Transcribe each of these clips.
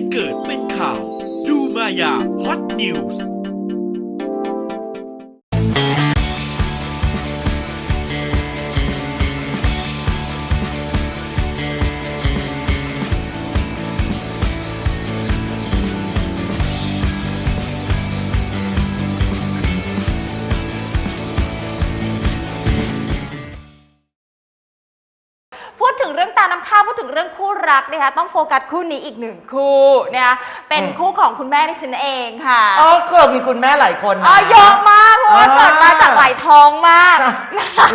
ตุเกิดเป็นข่าว ดูมายาฮอตนิวส์ พูดถึงเรื่องคู่รักนะคะต้องโฟกัสคู่นี้อีกหนึ่งคู่นะคะเป็นอืมคู่ของคุณแม่ดิฉันเองค่ะอ๋อเกือบมีคุณแม่หลายคนนะ อ๋อเยอะมากเพราะว่าอ่าเกิดมาจากไหลทองมากใช่นะคะ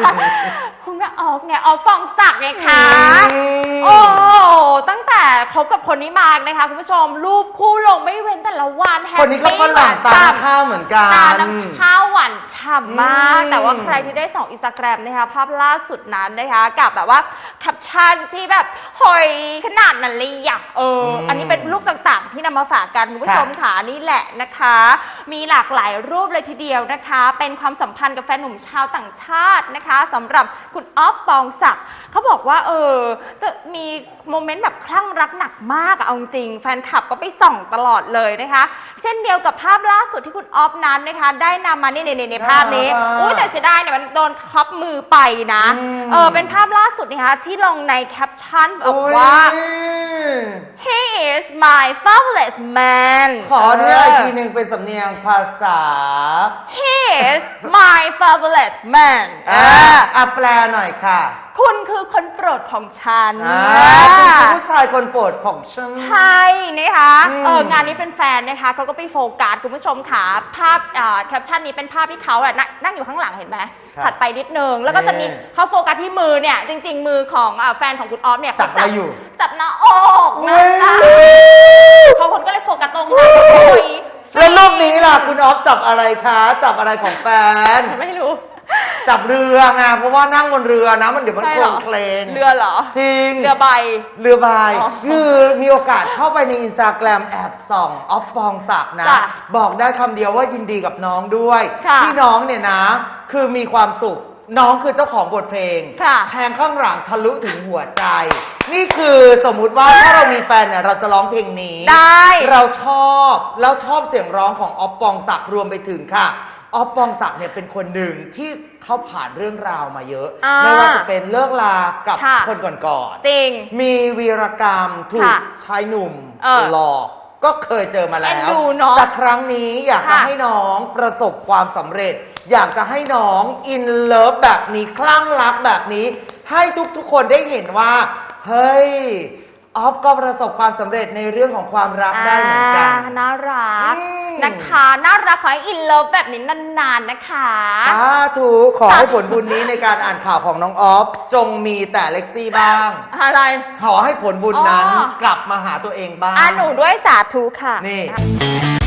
คุณแม่ออฟเนี่ยออฟปองศักดิ์ไงคะ อืม โอ้ตั้งแต่คบกับคนนี้มานะคะ คุณผู้ชมรูปคู่ลงไม่เว้นแต่ละวันแฮปคนนี้ก็ปี้ฝรั่งตาหวมนฉ่ำ ข้าวเหมือนกัน ตาน้ำข้าวหวานฉ่ำมาก อืมแต่ว่าใครที่ได้ส่องอินสตาแกรมนะคะ ภาพล่าสุดนั้นนะคะ กับแบบว่าแคปชั่นที่แบบหอยขนาดนั้นเลยอะเอออมอันนี้เป็นรูปต่างๆ ที่นำมาฝากกันคุณผู้ชมค่ะนี่แหละนะคะ มีหลากหลายรูปเลยทีเดียวนะคะ เป็นความสัมพันธ์กับแฟนหนุ่มชาวต่างชาตินะคะสำหรับคุณออฟปองศักดิ์เขาบอกว่าเออจะมีโมเมนต์แบบคลั่งรักหนักมากอะเอาจริง แฟนคลับก็ไปส่องตลอดเลยนะคะ เช่นเดียวกับภาพล่าสุดที่คุณออฟนั้นนะคะ ได้นำมานี่ในในภาพนี้อ่าอุ้ยแต่เสียดายเนี่ยมันโดนคับมือไปนะอืม เออเป็นภาพล่าสุดนะคะที่ลงในแคปชั่นบอกโอ้ยว่า he is my favorite man ขอเนื้ออีกทีหนึ่งเป็นสำเนียงภาษา he is my favorite man อ่าเอออะแปลหน่อยค่ะคุณคือคนโปรดของฉันอ่าอ่าคุณคือผู้ชายคนโปรดของฉัน ใช่นะคะอืม เอองานนี้เป็นแฟนๆนะคะเขาก็ไปโฟกัสคุณผู้ชมค่ะภาพอ่าแคปชั่นนี้เป็นภาพที่เขาอะนั่งนั่งอยู่ข้างหลังเห็นไหมครับถัดไปนิดนึง แล้วก็จะมีนี่ เขาโฟกัสที่มือเนี่ย จริง ๆ มือของอ่าแฟนของคุณออฟเนี่ยจับอะไรอยู่จับหน้าอกนะคะเว้ยเขาคนก็เลยโฟกัสตรงนั้นโอ้ย แล้วรูปนี้ล่ะ คุณ ออฟจับอะไรคะ จับอะไรของแฟน ไม่รู้ จับเรือไงเพราะว่านั่งบนเรือนะมันเดี๋ยวมันใช่โคเหลรองเคลงเรือเหรอ จริง เรือใบ เรือใบอ๋อคือมีโอกาสเข้าไปในอินสตาแกรมแอบส่องออฟปองศักดิ์นะ จ้ะบอกได้คำเดียวว่ายินดีกับน้องด้วย ค่ะ ที่น้องเนี่ยนะ คือมีความสุข น้องคือเจ้าของบทเพลง ค่ะ แทงข้างหลังทะลุถึงหัวใจ นี่คือสมมุติว่าถ้าเรามีแฟนเนี่ยเราจะร้องเพลงนี้ ได้ เราชอบแล้วชอบเสียงร้องของออฟปองศักดิ์รวมไปถึงค่ะออฟปองศักดิ์เนี่ยเป็นคนหนึ่งที่เขาผ่านเรื่องราวมาเยอะ อ่าไม่ว่าจะเป็นเลิกลากับค่ะ คนก่อนๆจริงมีวีรกรรมถูกค่ะชายหนุ่มเออหลอก ก็เคยเจอมาแล้เอ็นวดูเนอะแต่ครั้งนี้อยากจะค่ะ ให้น้องประสบความสำเร็จ อยากจะให้น้องอินเลิฟแบบนี้คลั่งรักแบบนี้ ให้ทุกๆคนได้เห็นว่า เฮ้ย ออฟก็ประสบความสำเร็จในเรื่องของความรักได้เหมือนกันอ่าน่ารักอืม นะคะ น่ารักขอให้อินเลิฟแบบนี้นานๆนะคะ สาธุขอให้ผลบุญนี้ในการอ่านข่าวของน้องออฟ จงมีแต่เล็กซี่บ้าง อะไร ขอให้ผลบุญนั้นอ๋อ กลับมาหาตัวเองบ้าง อ่าหนูด้วยสาธุค่ะ นี่เหตุ